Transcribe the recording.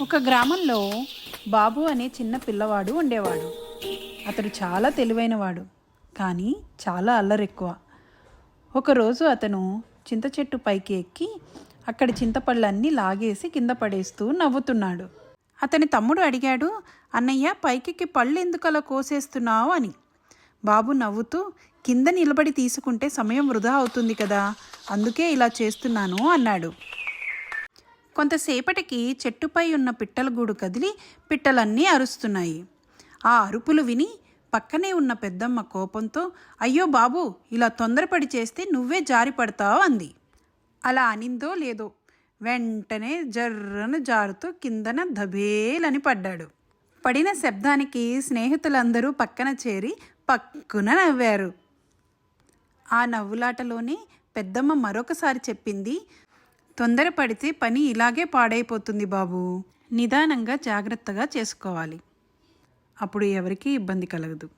ఒక గ్రామంలో బాబు అనే చిన్న పిల్లవాడు ఉండేవాడు. అతడు చాలా తెలివైనవాడు కానీ చాలా అల్లరెక్కువ. ఒకరోజు అతను చింత చెట్టు పైకి ఎక్కి అక్కడి చింతపళ్ళన్నీ లాగేసి కింద పడేస్తూ నవ్వుతున్నాడు. అతని తమ్ముడు అడిగాడు అన్నయ్య పైకి పళ్ళు ఎందుకు అలా కోసేస్తున్నావు? అని. బాబు నవ్వుతూ కింద నిలబడి తీసుకుంటే సమయం వృధా అవుతుంది కదా అందుకే ఇలా చేస్తున్నాను అన్నాడు. కొంతసేపటికి చెట్టుపై ఉన్న పిట్టల గూడు కదిలి పిట్టలన్నీ అరుస్తున్నాయి. ఆ అరుపులు విని పక్కనే ఉన్న పెద్దమ్మ కోపంతో అయ్యో బాబు ఇలా తొందరపడి చేస్తే నువ్వే జారి పడతావు అంది. అలా అనిందో లేదో వెంటనే జర్రను జారుతూ కిందన దబేలని పడ్డాడు. పడిన శబ్దానికి స్నేహితులందరూ పక్కన చేరి పక్కున నవ్వారు. ఆ నవ్వులాటలోనే పెద్దమ్మ మరొకసారి చెప్పింది తొందరపడితే పని ఇలాగే పాడైపోతుంది బాబు. నిదానంగా జాగ్రత్తగా చేసుకోవాలి. అప్పుడు ఎవరికీ ఇబ్బంది కలగదు.